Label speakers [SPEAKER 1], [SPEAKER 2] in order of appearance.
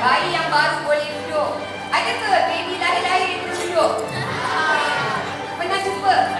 [SPEAKER 1] Bayi yang baru boleh duduk. Ada baby lahir-lahir itu duduk? Ah, pernah jumpa?